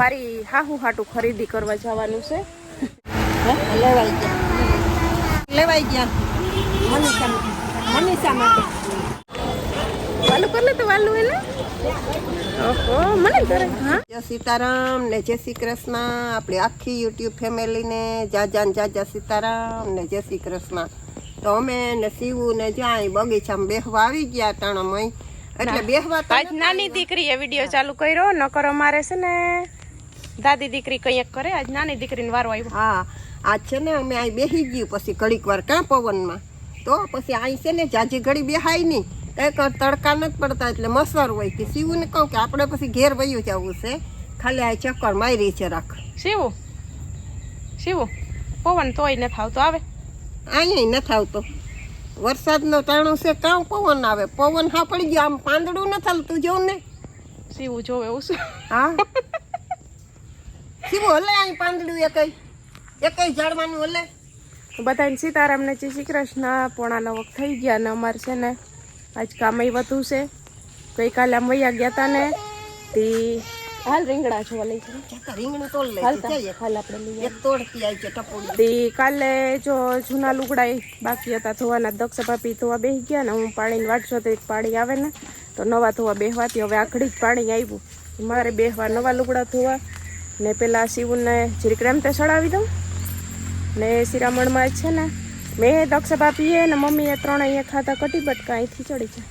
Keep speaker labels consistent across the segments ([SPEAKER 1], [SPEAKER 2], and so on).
[SPEAKER 1] મારી હાહુ હાટું ખરીદી કરવા જવાનું છે.
[SPEAKER 2] લેવાઈ ગયા. લેવાઈ ગયા. મનીષા મનીષા માટે.
[SPEAKER 1] વાલું કર તો વાલું એને ઓહો મને કરે. હા?
[SPEAKER 2] જય સીતારામ ને જય શ્રી કૃષ્ણ. આપણી આખી યુટ્યુબ ફેમિલીને જાજા ને જાજા સીતારામ ને જય શ્રી કૃષ્ણ. તો અમે ને શિવું ને જ્યાં બગીચામાં બેહવા આવી ગયા તાણમય. એટલે બેહવા
[SPEAKER 1] આજ નાની દીકરીએ વીડિયો ચાલુ કર્યો ન કરો મારે છે ને દાદી દીકરી કંઈક કરે? આજ નાની દીકરીને વારો આવ્યો.
[SPEAKER 2] હા આજ છે ને અમે અહીં બેસી ગયું પછી ઘડીક વાર કાં પવનમાં. તો પછી અહીં છે ને જાજી ઘડી બેહાય નહીં. કંઈક તડકા નથી પડતા એટલે મસર હોય કે શિવું ને કહું કે આપણે પછી ઘેર વયું જવું છે. ખાલી આ ચક્કર મારી છે રાખ.
[SPEAKER 1] શિવું શિવું પવન તોય ન આવતો આવે?
[SPEAKER 2] અહીંયા નથી આવતો. વરસાદનો તાણો છે કાં પવન આવે? પવન હા પડી ગયો આમ પાંદડું નથી હાલતું જોઉં ને.
[SPEAKER 1] શિવું જોવે એવું શું
[SPEAKER 2] હા? શિવું હલે અહીં પાંદડું એકઈ એકઈ ઝાડવાનું હલે?
[SPEAKER 1] બધાને સીતારામ ને જય શ્રી કૃષ્ણ. પોણા નવક થઈ ગયા ને અમારે છે ને આજ કામય વધુ છે. ગઈકાલે આમ વૈયા ગયા તા ને તે હાલ રીંગણા જોવા લઈ છે
[SPEAKER 2] રીંગણું તોડ લે
[SPEAKER 1] હાલ આપણે લઈએ
[SPEAKER 2] તોડતી આવી છે ટપોડી
[SPEAKER 1] તે કાલે જો જૂના લુગડા બાકી હતા ધોવાના દક્ષ પાપી ધોવા બેસી ગયા ને હું પાણીની વાટ જોતી પાણી આવે ને તો નવા ધોવા બેહવાથી હવે આખડી જ પાણી આવ્યું. મારે બેહવા નવા લુગડા ધોવા ને પેલા શિવને જરીક તે સડાવી દઉં. ને શિરામણમાં છે ને મેં દક્ષ પાપીએ ને મમ્મીએ ત્રણેય ખાતા કટી બટકા અહીંથી ચડી છે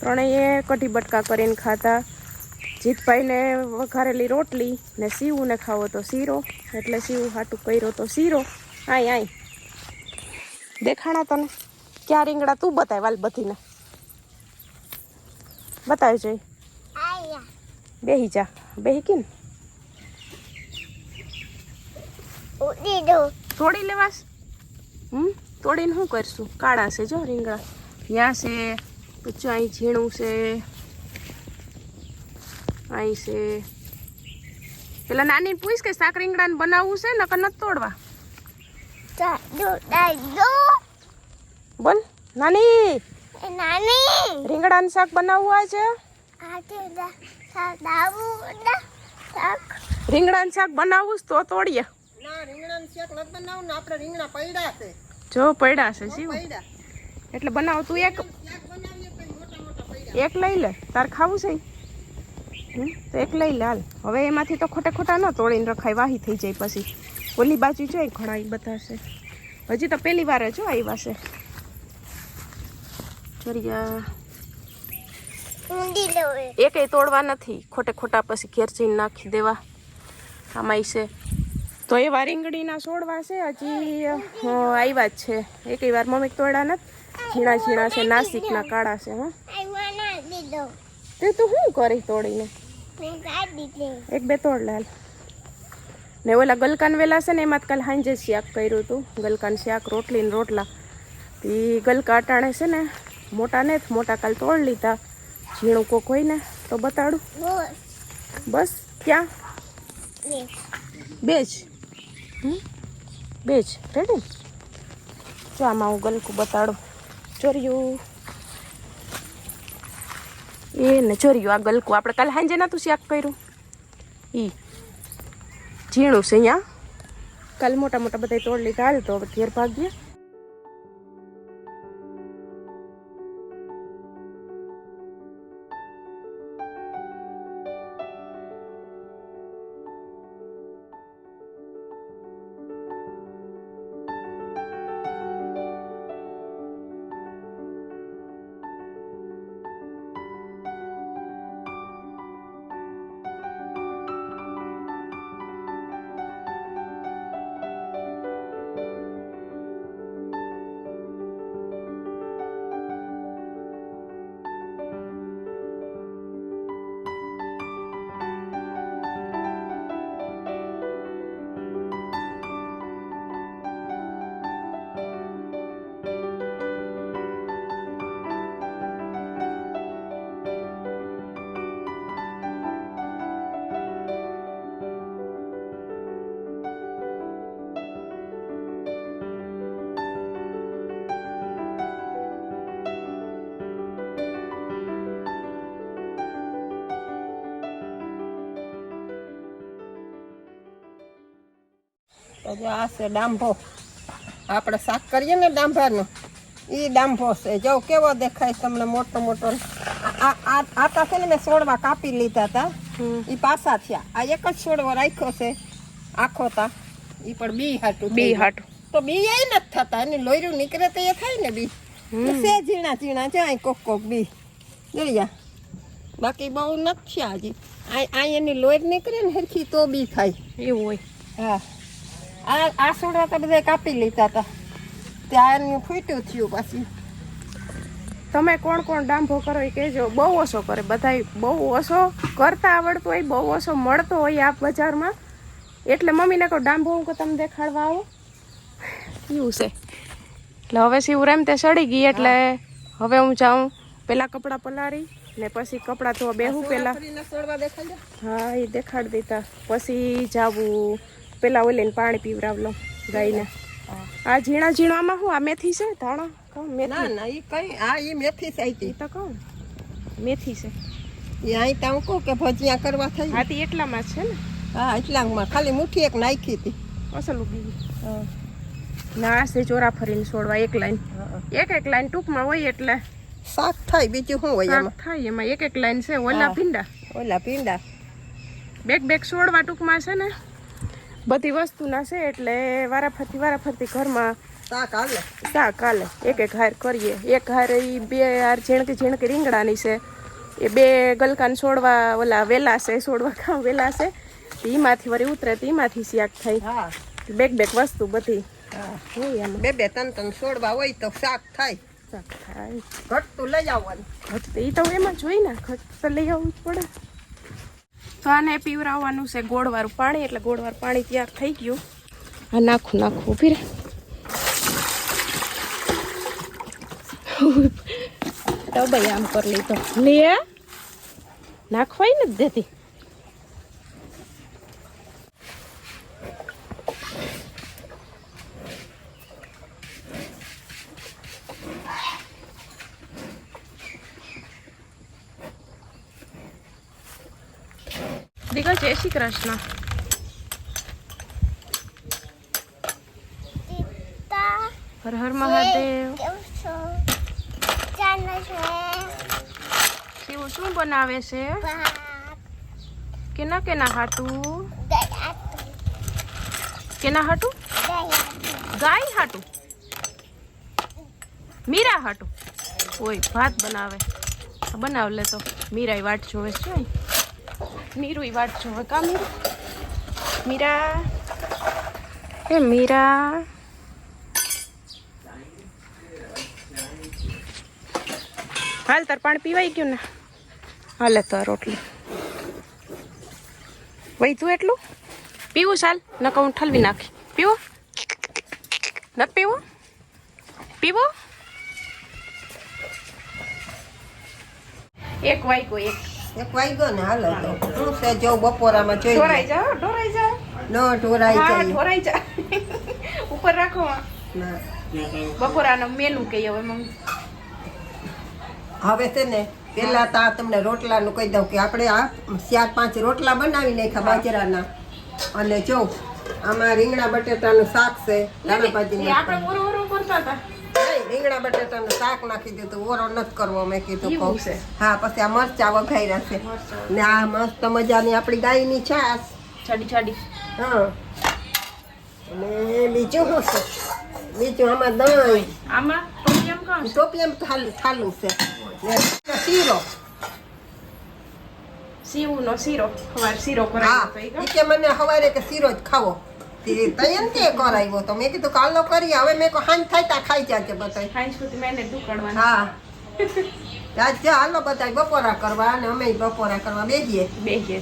[SPEAKER 1] ત્રણેય કટી બટકા કરીને ખાતા જીતભાઈને વઘારેલી રોટલી ને શિવને ખાવો તો શીરો એટલે શિવ હાટું કર્યો તો શીરો. આય આય. દેખાણા તને? ક્યાં રીંગણા તું બતાય વાલ બધીને? બતાવજો. બેહી જા. બેહી કે ને તોડી લેવાસ હમ? તોડીને શું કરશું? કાળા છે જો રીંગણા ત્યાં છે પછી અહીં ઝીણું છે. અહીં છે. પેલા નાની પૂછ કે શાક રીંગણાને બનાવવું છે નકર નથી તોડવા. બોલ નાની. નાની. રીંગણાનું શાક બનાવવું છે? રીંગણાનું શાક બનાવવું તો તોડીએ.
[SPEAKER 2] ના શેક નથી બનાવું ને આપણે રીંગણા પૈડા છે.
[SPEAKER 1] જો પડ્યા છે શિવ એટલે બનાવ તું એક. એક લઈ લે. તાર ખાવું છે? તો એક લઈ લે હાલ. હવે એમાંથી તો ખોટે ખોટા ન તોડીને રખાય વાહી થઈ જાય પછી. ઓલી બાજુ જોઈ ઘણા બધા છે. હજી તો પહેલી વાર જો આવ્યા છે. ચોરિયા. એકેય તોડવા નથી. ખોટે ખોટા પછી ઘેર જઈને નાખી દેવા. આમાં છે. તો એવા રીંગણીના છોડવા છે હજી આવ્યા જ છે. એક વાર મમ્મી તોડા નથી. ઝીણા ઝીણા છે નાસિકના કાળા છે હા. તે તું શું કરી તોડીને? એક બે તોડ લાલ. ને ઓલા ગલકાન વેલા છે ને એમાં જ કાલ સાંજે શાક કર્યું હતું ગલકાન શાક રોટલી ને રોટલા. તે ગલકા અટાણે છે ને મોટા ને મોટા કાલ તોડ લીધા. ઝીણું કોક હોય ને તો બતાડું. બસ ક્યાં? બે જ? બે જ રેડી જો આમાં હું ગલકું બતાડું. ચોર્યું એ ને ચોર્યું આ ગલકું. આપણે કાલે સાંજે નહોતું શાક કર્યું. ઈ ઝીણું છે અહીંયા. કાલ મોટા મોટા બધા તોડ લીધા. હાલ તો ઘેર ભાગીએ.
[SPEAKER 2] તો જો આ છે ડાંભો. આપણે શાક કરીએ ને ડાંભાનો. એ ડાંભો છે. જો કેવો દેખાય તમને મોટો મોટો. આ આ આતા છે ને મેં છોડવા કાપી લીધા હતા
[SPEAKER 1] હમ.
[SPEAKER 2] એ પાસા થયા. આ એક જ છોડવો રાખ્યો છે. આખો તા. એ પણ બી હાટું
[SPEAKER 1] બી
[SPEAKER 2] થયું.
[SPEAKER 1] હાટું.
[SPEAKER 2] તો બી એ નથી થતા. એની લોયરું નીકળે તો એ થાય ને બી.
[SPEAKER 1] હમ.
[SPEAKER 2] સે ઝીણા ઝીણા જાય કોક કોક બી. જોયા બાકી બહુ નથી થયા હજી. આ આ એની લોયર નીકળે ને હરખી તો બી થાય.
[SPEAKER 1] એવું હોય.
[SPEAKER 2] હા. આ આ સોડા તો બધા કાપી લીધા હતા ત્યાં ફૂટ્યું થયું પાછું.
[SPEAKER 1] તમે કોણ કોણ ડાંભો કરો એ કહેજો. બહુ ઓછો કરે. બધાય બહુ ઓછો કરતા આવડતો હોય બહુ ઓછો મળતો હોય આ બજારમાં. એટલે મમ્મીને કહું ડાંભો હું તમે દેખાડવા આવો. એવું છે. એટલે હવે શિવરામ તે સડી ગઈ એટલે હવે હું જાઉં. પેલા કપડાં પલારી ને પછી કપડાં ધોવા બેહું પેલા. હા એ દેખાડી દીધા. પછી જાવું. પેલા ઓલીને પાણી પીવડાવ લઉં ગાયને આ ઝીણા ઝીણા આમાં શું આ મેથી છે? ધાણા? કહું મેથી.
[SPEAKER 2] ના ના એ કઈ આ એ મેથી સાઈતી
[SPEAKER 1] તો કહું મેથી છે.
[SPEAKER 2] એ અહીં ત્યાં કહું કે ભજીયા કરવા થઈ
[SPEAKER 1] હાથી એટલામાં છે ને?
[SPEAKER 2] હા એટલામાં. ખાલી મુઠ્ઠી એક નાખી હતી.
[SPEAKER 1] અસલ ઉગી ના છે ચોરા ફરીને છોડવા એક લાઈન. એક એક લાઈન ટૂંકમાં હોય એટલે.
[SPEAKER 2] શાક થાય બીજું શું હોય એમાં?
[SPEAKER 1] થાય એમાં. એક એક લાઈન છે ઓલા
[SPEAKER 2] હા.
[SPEAKER 1] ભીંડા.
[SPEAKER 2] ઓલા પીંડા
[SPEAKER 1] બેક બેક છોડવા ટૂંકમાં છે ને? બધી વસ્તુના છે એટલે વારાફરતી વારાફરતી ઘરમાં
[SPEAKER 2] શાક હાલે.
[SPEAKER 1] શાક હાલે. એક એક હાર કરીએ. એક હાર એ બે હાર ઝીણકી ઝીણકી રીંગણાની છે. એ બે ગલકાન છોડવા ઓલા વેલા છે છોડવા કામ વેલા છે. એમાંથી વળી ઉતરે તો એમાંથી શાક થાય.
[SPEAKER 2] હા.
[SPEAKER 1] બેક બેક વસ્તુ બધી.
[SPEAKER 2] હા.
[SPEAKER 1] હોય એમાં.
[SPEAKER 2] બે બે ત્રણ ત્રણ છોડવા હોય તો શાક થાય.
[SPEAKER 1] શાક થાય.
[SPEAKER 2] ઘટતું લઈ આવવાનું.
[SPEAKER 1] તો એ તો એમાં જોઈ ને તો લઈ આવવું જ પડે. તો આને પીવરાવવાનું છે, ગોળવાળું પાણી, એટલે ગોળવાળું પાણી તૈયાર થઈ ગયું. આ નાખું નાખું ઊભી રે ટબાઈ આમ કરી લીધો. લે. નાખવાય નથી દેતી. દીકરો જય શ્રી કૃષ્ણ
[SPEAKER 3] ટીટા
[SPEAKER 1] હર હર મહાદેવ
[SPEAKER 3] કેમ છો ચાનો છે
[SPEAKER 1] શિવ શું બનાવે છે
[SPEAKER 3] ભાત
[SPEAKER 1] કેના કેના હાટું
[SPEAKER 3] ગયા
[SPEAKER 1] કેના હાટું
[SPEAKER 3] ગયા
[SPEAKER 1] ગાય હાટું મીરા હાટું ઓય ભાત બનાવે હા, બનાવ લે તો મીરાય વાટ જોવે છે મીરુય વાટ જોવે કા મીરા મીરા એ મીરા હાલ તાર પાણી પીવાઈ ગયું ને હાલે તો રોટલી વહી તું એટલું પીવું ચાલ નકર હું ઠલવી નાખી પીવો ન પીવો પીવો એક વાગ્યો એક
[SPEAKER 2] એક વાગ્યો ને હાલો તો. શું છે? જો બપોરામાં જોઈ
[SPEAKER 1] ઢોરાઈ જા ઢોરાઈ જા.
[SPEAKER 2] નો ઢોરાઈ જા
[SPEAKER 1] ઢોરાઈ જા. ઉપર રાખો
[SPEAKER 2] ના.
[SPEAKER 1] બપોરાનો મેનુ કે હવે મમ્મી.
[SPEAKER 2] હવે છે ને પેલા તો તમને રોટલાનું કહી દઉં કે આપણે આ ચાર પાંચ રોટલા બનાવી નાખ્યા બાજરાના. અને જો આમાં રીંગણા બટેટાનું શાક છે દાણા ભાજી
[SPEAKER 1] આપણે ઓરો ઓરો કરતા હતા.
[SPEAKER 2] રીંગણા બટેટાનું શાક નાખી દીધું ઓરો નથી કરવો મેં કીધું કહું.
[SPEAKER 1] છે.
[SPEAKER 2] હા પછી આ મરચા વઘાઈ છે. ને આ મસ્ત મજાની આપણી ગાયની છાશ.
[SPEAKER 1] છડી છડી.
[SPEAKER 2] હા. અને બીજું શું છે? બીજું આમાં દહીં.
[SPEAKER 1] આમાં
[SPEAKER 2] ટોપિયમ થાલું છે? શીરો
[SPEAKER 1] સીવું નો શીરો. સવાર શીરો
[SPEAKER 2] હા.
[SPEAKER 1] એ
[SPEAKER 2] ઈ કે મને હવારે કે શીરો જ ખાવો. તે તૈયાર કે કરાવ્યો તો. મેં કીધું કાલો કરી હવે મેં કો હાંજ થાય તા ખાઈ જાજે બતાય
[SPEAKER 1] ખાઈ સુધી મેં દુકાડવાનું
[SPEAKER 2] હા. આજ હાલો બતાય બપોરા કરવા. અને અમે બપોરા કરવા બેગીએ
[SPEAKER 1] બે છે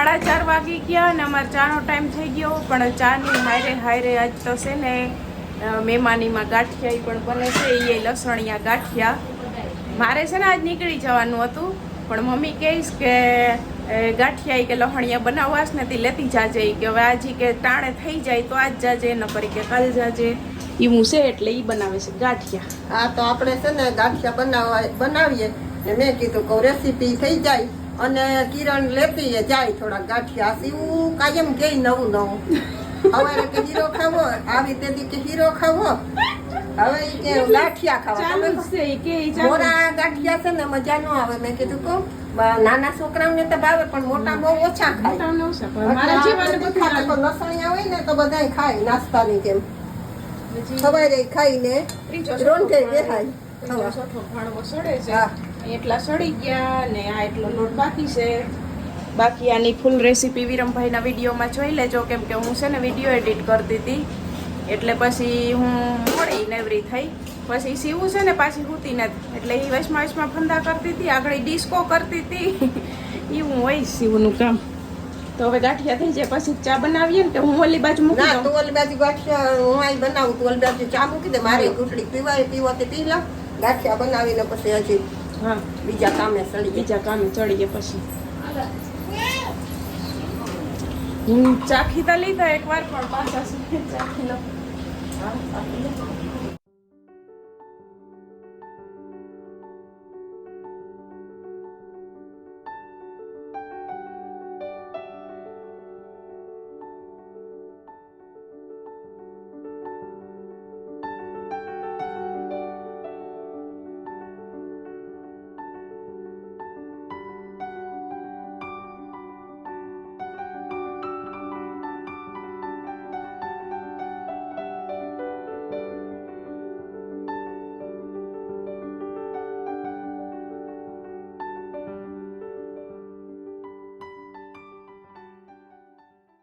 [SPEAKER 1] સાડા ચાર વાગી ગયા અને અમારે ચાનો ટાઈમ થઈ ગયો, પણ ચાની હાયરે હાયરે આજ તો છે ને મહેમાનીમાં ગાંઠિયા પણ બને છે એ લસણિયા ગાંઠિયા. મારે છે ને આજ નીકળી જવાનું હતું, પણ મમ્મી કહીશ કે ગાંઠિયા કે લહણિયા બનાવવા છે ને, તે લેતી જાજે કે હવે આજે કે ટાણે થઈ જાય તો આજ જાજે ન કરી કે કાલ જાજે. એ છે એટલે એ બનાવે છે ગાંઠિયા.
[SPEAKER 2] હા, તો આપણે છે ને ગાંઠિયા બનાવવા, બનાવીએ. ને મેં કીધું કહું રેસીપી થઈ જાય. અને કિરણ લેતી જાય થોડા ગાંઠિયા. સીવું કાયમ કે નવું નવું. હવે કે હીરો ખાવો આવી તેથી કે હીરો ખાવો. હવે કે ગાંઠિયા ખાવા. મોરા ગાંઠિયા છે ને મજા ન આવે. મેં કીધું કહું નાના છોકરાઓને તો ભાવે પણ મોટા બહુ ઓછા ખાય. લસણિયા હોય ને તો બધા ખાય નાસ્તાની જેમ.
[SPEAKER 1] હજી
[SPEAKER 2] સવારે ખાઈને
[SPEAKER 1] ને
[SPEAKER 2] રોંઢે બેહાય.
[SPEAKER 1] સડે છે
[SPEAKER 2] હા.
[SPEAKER 1] એટલા સડી ગયા ને આ એટલો લોટ બાકી છે. બાકી આની ફૂલ રેસીપી વિરમભાઈના વિડીયોમાં જોઈ લેજો કેમ કે હું છે ને વીડિયો એડિટ કરતી હતી. એટલે પછી હું મોડી નેવરી થઈ. પછી સીવું છે ને પાછી હુતી નથી. એટલે એ વચમાં વચમાં ફંદા કરતી હતી આગળ ડિસ્કો કરતી હતી. એવું હોય સીવનું કામ. તો હવે ગાંઠિયા થઈ જાય પછી ચા બનાવીએ ને કે હું ઓલી બાજુ મૂકી દઉં?
[SPEAKER 2] તું ઓલી બાજુ ગાંઠિયા હું અહીં બનાવું તું ઓલી બાજુ ચા મૂકી દે મારે ઘૂંટડી પીવાય પીવા તે પી લઉં ગાંઠિયા બનાવીને પછી હજી
[SPEAKER 1] હા.
[SPEAKER 2] બીજા કામે ચડી
[SPEAKER 1] બીજા કામે ચડીએ પછી. હું ચાખી તો લીધા એકવાર પણ પાછા ચાખી લો હા,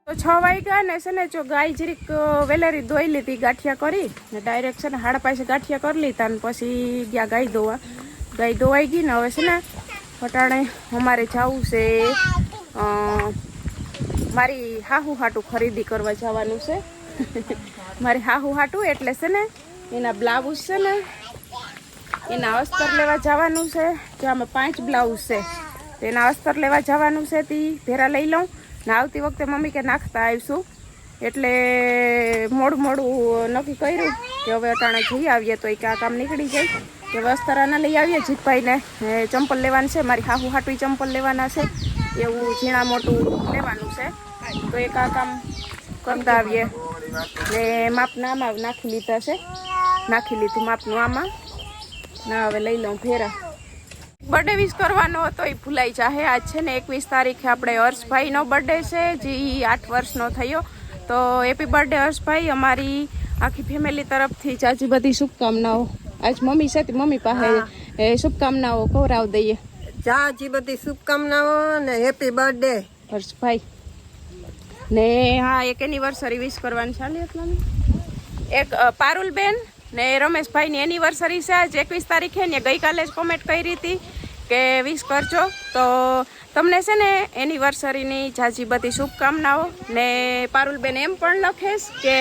[SPEAKER 1] તો છ વાગ્યા ને છે ને જો ગાય જરીક વેલેરી ધોઈ લીધી, ગાંઠિયા કરી ને ડાયરેક્ટ છે ને હાડા પાસે ગાંઠિયા કરી લીધા ને પછી ગયા ગાય ધોવા. ગાય ધોવાઈ ગઈ ને હવે છે ને ફટાણે અમારે જવું છે મારી હાહુ હાટું ખરીદી કરવા જવાનું છે. મારી હાહુ હાટું એટલે છે ને એના બ્લાઉઝ છે ને એના અસ્તર લેવા જવાનું છે. જો આમાં પાંચ બ્લાઉઝ છે, તો એના અસ્તર લેવા જવાનું છે તે ભેરા લઈ લઉં. ને આવતી વખતે મમ્મી કે નાખતા આવીશું. એટલે મોડું મોડું નક્કી કર્યું કે હવે અટાણે જઈ આવીએ તો એ આ કામ નીકળી જાય. કે હવે લઈ આવીએ જીતભાઈને. ચંપલ લેવાનું છે, મારી હાહુ હાટવી ચંપલ લેવાના છે. એવું ઝીણા મોટું લેવાનું છે. તો એક આ કામ કરતા આવીએ. ને માપના આમાં નાખી લીધા છે. નાખી લીધું માપનું આમાં. ના, હવે લઈ લઉં ફેરા બર્થડે વિશ કરવાનો હતો એ ભૂલાઈ જાહે. આજ છે ને એકવીસ તારીખે આપણે હર્ષભાઈનો બર્થડે છે જે આઠ વર્ષનો થયો. તો હેપી બર્થડે હર્ષભાઈ. અમારી આખી ફેમિલી તરફથી જ આજે બધી શુભકામનાઓ. આજ મમ્મી છે તે મમ્મી પાસે શુભકામનાઓ કવરાવ દઈએ.
[SPEAKER 2] જાજી બધી શુભકામનાઓ ને હેપી બર્થડે
[SPEAKER 1] હર્ષભાઈ. ને હા એક એનિવર્સરી વિશ કરવાની ચાલી હતી એક પારુલબેન ને રમેશભાઈની એનિવર્સરી છે. આજ એકવીસ તારીખે ને ગઈકાલે જ કોમેન્ટ કરી હતી. કે વિશ કરજો. તો તમને છે ને એનિવર્સરીની જાજી બધી શુભકામનાઓ ને પારુલબેન એમ પણ લખેશ કે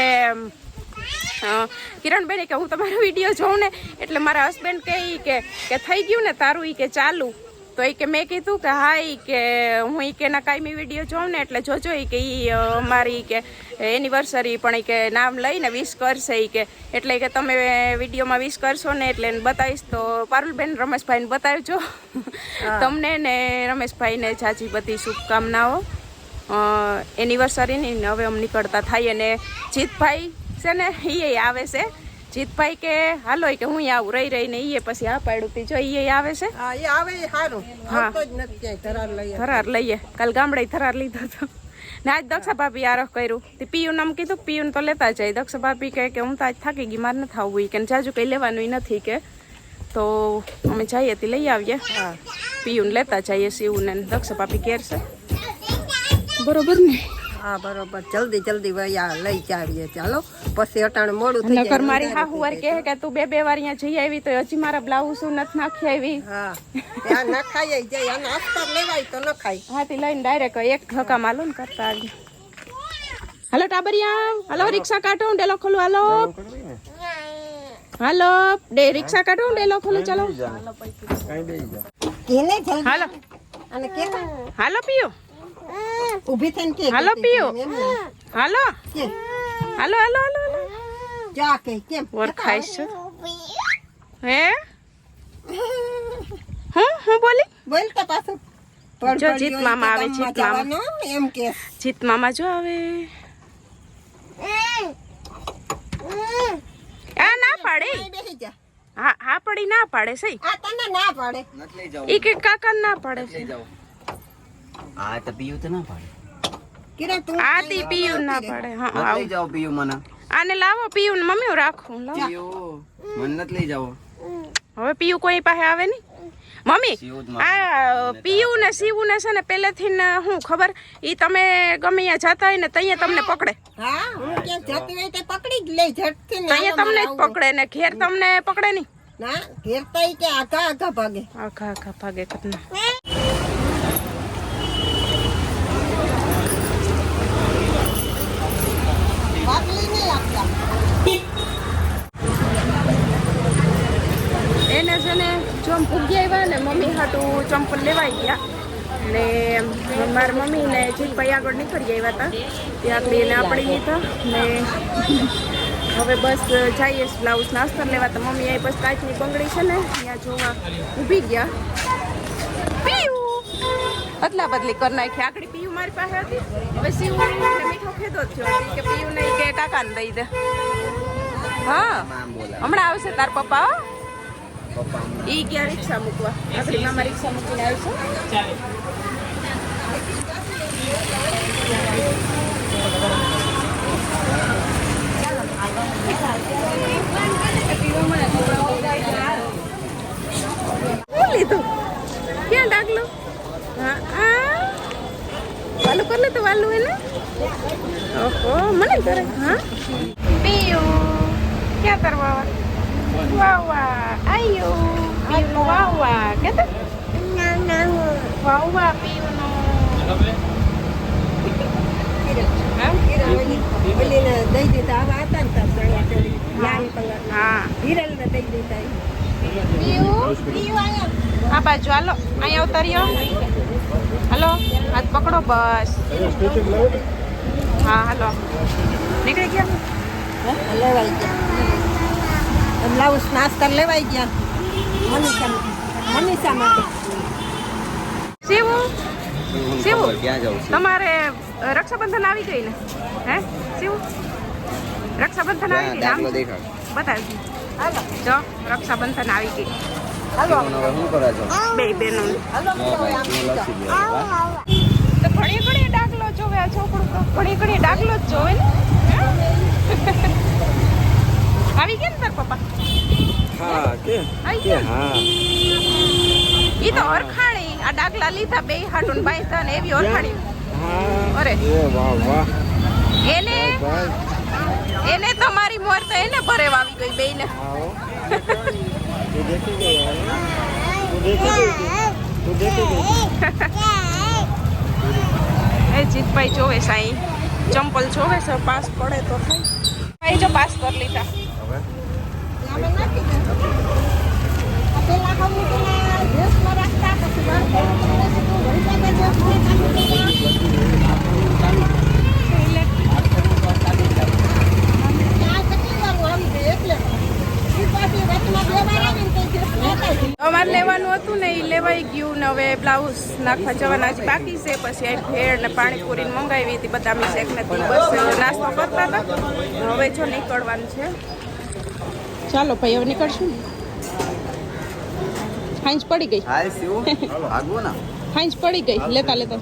[SPEAKER 1] કિરણબેન કે હું તમારો વીડિયો જોઉં ને, એટલે મારા હસબન્ડ કહે કે થઈ ગયું ને તારું એ કે ચાલુ. તો એ કે મેં કીધું કે હા એ કે હું એ કે ના કાયમી વીડિયો જોઉં ને એટલે જોજો એ કે એ મારી કે એનિવર્સરી પણ એ કે નામ લઈને વિશ કરશે એ કે. એટલે કે તમે વિડીયોમાં વિશ કરશો ને એટલે એને બતાવીશ. તો પારુલબેન રમેશભાઈને બતાવજો. તમને ને રમેશભાઈને જાજી બધી શુભકામનાઓ એનિવર્સરીની હવે અમે નીકળતા થાય અને જીતભાઈ છે ને એ આવે છે. જીતભાઈ કે હાલો કે હું આવું રહી રહીને એ પછી આ પાડું તી જો ઈએ આવે છે?
[SPEAKER 2] હા એ આવે એ સારું. આવતો જ નથી ધરાર લઈએ.
[SPEAKER 1] થરાર લઈએ. કાલ ગામડે થરાર લીધો હતો. ને આજ દક્ષા ભાભી આરોહ કર્યું. તે પિયું નામ કીધું પિયુન તો લેતા જાય. દક્ષા ભાભી કહે કે હું તો આજ થાકી ગઈ મારે નથી આવવું. કે જાજુ કંઈ લેવાનું નથી કે. તો અમે જઈએ તે લઈ આવીએ.
[SPEAKER 2] હા.
[SPEAKER 1] પિયુન લેતા જઈએ શિવને ને દક્ષા ભાભી કેર છે. બરોબર ને?
[SPEAKER 2] હા બરોબર. જલ્દી જલ્દી વયા લઈ ચાવીએ ચાલો પછી અટાણે મોડું થઈ
[SPEAKER 1] નકર મારી હાહુ વાર કહે કે તું બે બે વાર અહીંયા જઈ આવી તો હજી મારા બ્લાઉઝ નથી નાખી આવી.
[SPEAKER 2] હા. ત્યાં નખાઈ ખાઈ જાય. આને અસ્તર લેવાય તો નખાય. ખાય
[SPEAKER 1] હાથી લઈને ડાયરેક્ટ એક ધક્કા માલુન કરતા આવી હાલો ટાબરિયા હાલો રિક્ષા કાઢો ડેલો ખોલું. હાલો. હાલો ડે રિક્ષા કાઢો ડેલો ખોલું. ચાલો. હાલો.
[SPEAKER 2] અને કે
[SPEAKER 1] હાલો પિયો.
[SPEAKER 2] ઊભી થઈને કે
[SPEAKER 1] હાલો
[SPEAKER 2] કે ને.
[SPEAKER 1] હાલો. હાલો હાલો હાલો
[SPEAKER 2] જા કે કેમ?
[SPEAKER 1] વર ખાઈશ છો હે? હું? હું બોલી?
[SPEAKER 2] બોલ પાછું. પણ
[SPEAKER 1] જો જીત મામા આવે, જીત મામા.
[SPEAKER 2] એમ કે.
[SPEAKER 1] જીત મામા જો આવે. આ ના પાડે.
[SPEAKER 2] બેસી જા.
[SPEAKER 1] હા હા પડી ના પાડે સહી
[SPEAKER 2] આ તને ના પાડે.
[SPEAKER 1] ઈ કે કાકા ના પાડે.
[SPEAKER 4] આ તો પીયું તો ના પડે.
[SPEAKER 2] કિરણ તું
[SPEAKER 1] આ તી પીયું ના પડે. હા
[SPEAKER 4] આવ. લઈ જાવ પીયું મને.
[SPEAKER 1] આને લાવો પીયું મમ્મી હું રાખું. લાવો.
[SPEAKER 4] પીયું મને લઈ જાવ.
[SPEAKER 1] હવે પીયું કોઈ પાસે આવે નહીં. મમ્મી આ પીયું ને સીવું ને છે ને પહેલેથી ને હું ખબર ઈ તમે ગમે ત્યાં જતા હોય ને ત્યાં તમને પકડે.
[SPEAKER 2] હા હું ક્યાં જતી હોય તે પકડી જ લઈ ઝટથી ને
[SPEAKER 1] ત્યાં તમને જ પકડે ને ઘેર તમને પકડે નહીં.
[SPEAKER 2] ના ઘેરતા ઈ કે આખા આખા ભાગે.
[SPEAKER 1] આખા આખા ભાગે કતના
[SPEAKER 2] બાટલી નહીં આપતા
[SPEAKER 1] એને છે જોમ ભૂગી આવ્યા ને મમ્મી હાટું ચંપલ લેવાઈ ગયા. ને મારા મમ્મી ને જીતભાઈ આગળ નીકળી આવ્યા હતા. ત્યાં આગળ એને આપણી લીધા. ને હવે બસ જઈએ બ્લાઉઝ નાસ્તર લેવા. તો મમ્મી અહીં બસ કાચની બંગડી છે ને, ત્યાં જોવા ઊભી ગયા. અદલા બદલી કરી નાખી. આકડી પીયું મારી પાસે હતી. હવે સીવું મીઠો ખેદો થયો. કે પીયું નહીં કે કાકાને દઈ દે. હા, હમણાં આવશે તાર પપ્પા હો. ક્યાં રિક્ષા મૂકવા? આપણી મામા રિક્ષા મૂકીને આવશે લીધું? ક્યાં ડાગલું હા, આ? વાલું કરી તો વાલું એને. ઓહો, મને કરે હા? પીયું. ક્યાં કરવા
[SPEAKER 2] ઓલીને દઈ દીધા આવા હતા ને તાર લાલ કલર
[SPEAKER 1] હા
[SPEAKER 2] હિરલને દઈ દીધા ઈ.
[SPEAKER 1] પીયું
[SPEAKER 2] પીયું આયા
[SPEAKER 1] આ બાજુ હાલો. અહીંયા ઉતર્યો હાલો. હાથ પકડો બસ. હા હાલો. નીકળી ગયા?
[SPEAKER 2] લેવાઈ ગયા બ્લાઉઝ કર લેવાઈ ગયા મનીષા મનીષા માટે
[SPEAKER 1] શિવું? શિવું
[SPEAKER 4] જાઉં
[SPEAKER 1] તમારે રક્ષાબંધન આવી ગઈ ને? હે? શિવું? રક્ષાબંધન આવી ગઈ?
[SPEAKER 4] દાખલો
[SPEAKER 1] આમ બતાવજો.
[SPEAKER 2] હાલો.
[SPEAKER 1] જો રક્ષાબંધન આવી ગઈ.
[SPEAKER 2] હાલો.
[SPEAKER 4] શિવનો હવે શું કરે છો?
[SPEAKER 1] બે બેનો. તો ઘણી ઘણી ડાકલો જોવે આ છોકરું તો. ઘણી ઘણી ડાકલો જ જોવે ને. હે? આવી ગયા ને પપ્પા.
[SPEAKER 4] હા કે કે હા.
[SPEAKER 1] ઈ તો ઓરખાણી આ ડાકલા લીધા બે હાટુન બાંધતા ને એવી ઓરખાણી
[SPEAKER 4] હા.
[SPEAKER 1] અરે.
[SPEAKER 4] એ વાહ વાહ.
[SPEAKER 1] એને એને તો મારી મોર તો એને ભરે આવી ગઈ
[SPEAKER 4] ગઈ
[SPEAKER 1] એ જીતભાઈ જોવે સાઈ. ચંપલ જોવે સર પાસ પડે તો થાય. ભાઈ જો પાસ કરી લીધા. અમારે લેવાનું હતું ને એ લેવાઈ ગયું ને હવે બ્લાઉઝ નાખવા જવાના હજી બાકી છે. પછી આ ભેળ ને પાણીપુરી મંગાવી હતી. બધા શેક ને બસ નાસ્તો કરતા હતા. હવે જો નીકળવાનું છે. ચાલો ભાઈ હવે નીકળશું હાંજ પડી ગઈ.
[SPEAKER 4] ના.
[SPEAKER 1] હાંજ પડી ગઈ. લેતા લેતા.